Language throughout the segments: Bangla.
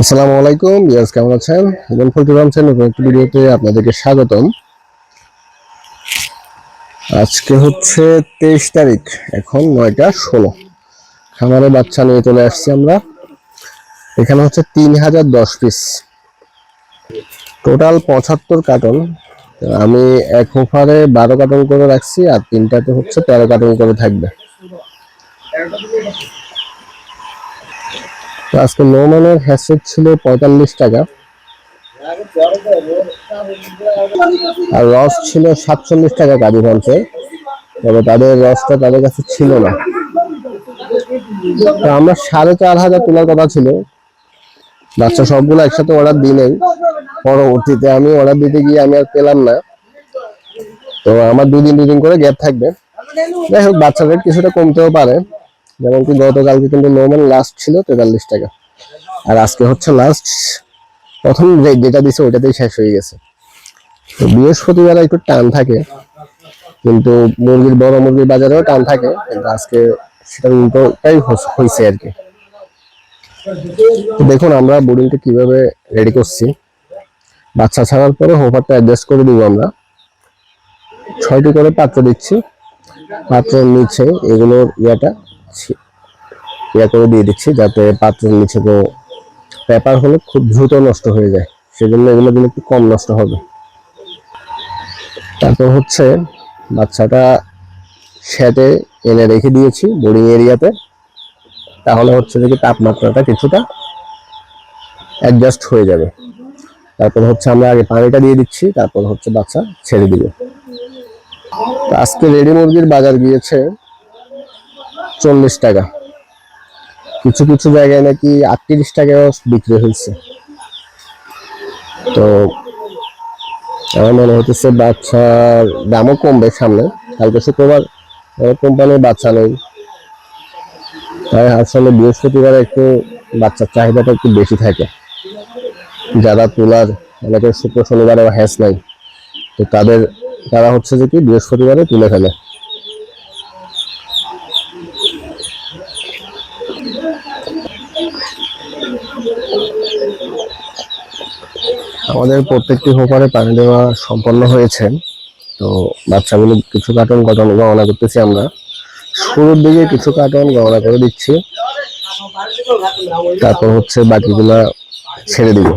আসসালামু আলাইকুম ইয়াস কেমন আছেন? ইমন ফজলুর রহমান নতুন একটি ভিডিওতে আপনাদেরকে স্বাগতম। আজকে হচ্ছে তেইশ তারিখ, এখন নয়টা ষোলো। খামারে বাচ্চা নিয়ে চলে আসছি আমরা। এখানে হচ্ছে তিন হাজার দশ পিস। টোটাল পঁচাত্তর কার্টন। আমি এক ওভারে বারো কার্টন করে রাখছি, আর তিনটাতে হচ্ছে তেরো কার্টন করে থাকবে। আজকে নোমানের হ্যাসেট ছিল পঁয়তাল্লিশ টাকা। আর রস ছিল সাতচল্লিশ টাকা কাজু ভাঞ্চে তবে তাদের রসটা তাদের কাছে ছিল না। তো আমরা সাড়ে চার হাজার তোলার কথা ছিল। বাচ্চা সবগুলো একসাথে অর্ডার দিই নেই। পরবর্তীতে আমি অর্ডার দিতে গিয়ে আমি আর পেলাম না। তো আমার দুদিন দুদিন করে গ্যাপ থাকবে। যাই হোক বাচ্চাদের কিছুটা কমতেও পারে। যেমন কি গতকালকে কিন্তু নর্মাল লাস্ট ছিল তেতাল্লিশ টাকা। আর আজকে হচ্ছে লাস্ট প্রথম যেটা দিছে ওইটাতেই শেষ হয়ে গেছে। তো বৃহস্পতিবার একটু টান থাকে, কিন্তু মুরগির, বড় মুরগির বাজারেও টান থাকে, কিন্তু আজকে সেটা উল্টোটাই হয়েছে আর কি। দেখুন, আমরা বোর্ডিংটা কীভাবে রেডি করছি। বাচ্চা ছাড়ার পরে হোভারটা অ্যাডজাস্ট করে দিব আমরা। ছয়টি করে পাত্র দিচ্ছি। পাত্রের নিচে এগুলোর ইয়েটা ইয়া করে দিয়ে দিচ্ছি যাতে পাত্রের নিচে তো পেপার হলে খুব দ্রুত নষ্ট হয়ে যায়। সেজন্য এগুলো দিলে একটু কম নষ্ট হবে। তারপর হচ্ছে বাচ্চাটা শ্যাটে এনে রেখে দিয়েছি বোর্ডিং এরিয়াতে তাহলে হচ্ছে যে তাপমাত্রাটা কিছুটা অ্যাডজাস্ট হয়ে যাবে। তারপর হচ্ছে আমরা আগে পানিটা দিয়ে দিচ্ছি, তারপর হচ্ছে বাচ্চা ছেড়ে দিব। আজকে রেডি মুরগির বাজার গিয়েছে। চল্লিশ টাকা। কিছু কিছু জায়গায় নাকি আটত্রিশ টাকাও বিক্রি হয়েছে। তো আমার মনে হতেছে বাচ্চার দামও কমবে সামনে। কালকে শুক্রবার কোম্পানির বাচ্চা নেই। তাই আসলে বৃহস্পতিবার একটু বাচ্চার চাহিদাটা একটু বেশি থাকে। যারা তোলার, অনেকের শুক্র শনিবারে হ্যাস নাই। তো তাদের, তারা হচ্ছে যে কি বৃহস্পতিবারে তুলে ফেলে। আমাদের প্রত্যেকটি হোপারে পানি দেওয়া সম্পন্ন হয়েছে। তো বাচ্চাগুলো কিছু কার্টন গঠন গণনা করতেছি আমরা। শুরুর দিকে কিছু কার্টন গণনা করে দিচ্ছি। তারপর হচ্ছে বাকিগুলা ছেড়ে দিব।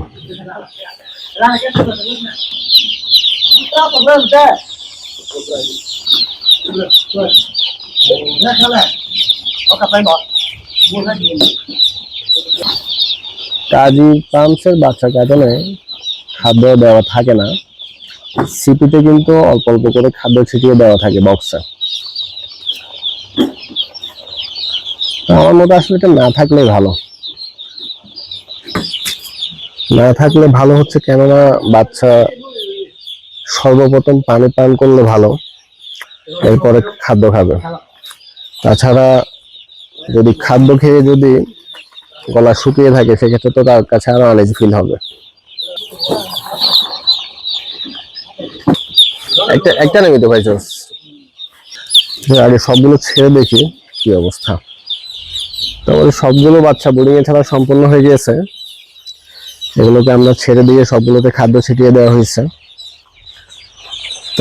কাজী পাম্পসের বাচ্চা কার্টনে খাদ্য দেওয়া থাকে না, সিপিতে কিন্তু অল্প অল্প করে খাদ্য ছিটিয়ে দেওয়া থাকে বক্সে আমার মতো আসলে এটা না থাকলেই ভালো। না থাকলে ভালো হচ্ছে কেননা বাচ্চা সর্বপ্রথম পানি পান করলে ভালো, এরপরে খাদ্য খাবে। তাছাড়া যদি খাদ্য খেয়ে যদি গলা শুকিয়ে থাকে, সেক্ষেত্রে তো তার কাছে আরও অনেক ফিল হবে। একটা একটা নেই তো ভাই চস আগে সবগুলো ছেড়ে দেখি কি অবস্থা। তারপরে সবগুলো বাচ্চা বোর্ডিং এ ছাড়া সম্পূর্ণ হয়ে গিয়েছে। এগুলোকে আমরা ছেড়ে দিয়ে সবগুলোতে খাদ্য ছিটিয়ে দেওয়া হয়েছে।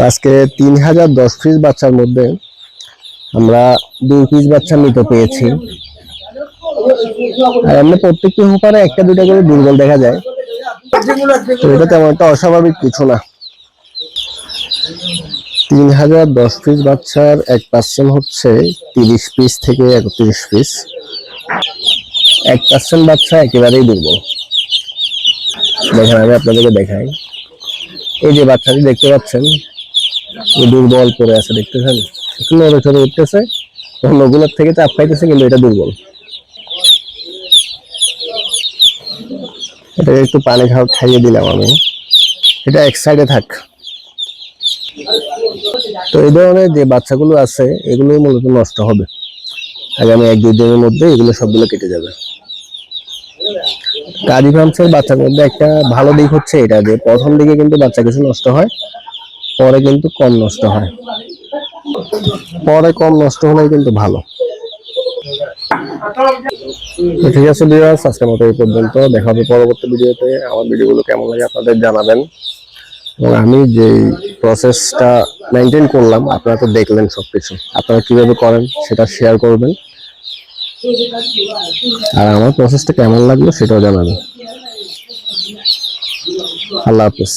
আজকে তিন হাজার দশ পিস বাচ্চার মধ্যে আমরা দুই পিস বাচ্চা মৃত পেয়েছি আর এমনি প্রত্যেকটি হোপারে একটা দুটা করে দুর্বল দেখা যায়। এটা তেমন একটা অস্বাভাবিক কিছু না। তিন হাজার দশ পিস বাচ্চার এক পার্সেন্ট হচ্ছে তিরিশ পিস থেকে একত্রিশ পিস এক পার্সেন্ট বাচ্চা একেবারেই দুর্বল। দেখেন, আমি আপনাদেরকে দেখাই। এই যে বাচ্চাটি দেখতে পাচ্ছেন দুর্বল পড়ে আছে, দেখতেছেন? একটু নড়ে উঠতেছে, অন্যগুলোর থেকে চাপ পাইতেছে, কিন্তু এটা দুর্বল। এটাকে একটু পানি খাওয়া খাইয়ে দিলাম আমি। এটা এক সাইডে থাক। তো এই ধরনের যে বাচ্চাগুলো আছে এগুলো মূলত নষ্ট হবে। আগামী এক দুই দিনের মধ্যে এগুলো সবগুলো কেটে যাবে। কারি ফার্মসের বাচ্চার মধ্যে একটা ভালো দিক হচ্ছে এটা যে, প্রথম দিকে কিন্তু বাচ্চা কিছু নষ্ট হয়, পরে কিন্তু কম নষ্ট হয়। পরে কম নষ্ট হলেই কিন্তু ভালো। ঠিক আছে বিয়াস আজকের মতো এই পর্যন্ত। দেখা হবে পরবর্তী ভিডিওতে। আমার ভিডিওগুলো কেমন লাগে আপনাদের জানাবেন। এবং আমি যে প্রসেসটা মেনটেন করলাম, আপনারা তো দেখলেন সব কিছু আপনারা কীভাবে করেন সেটা শেয়ার করবেন। আর আমার প্রসেসটা কেমন লাগল সেটাও জানাবেন। আল্লাহ হাফিজ।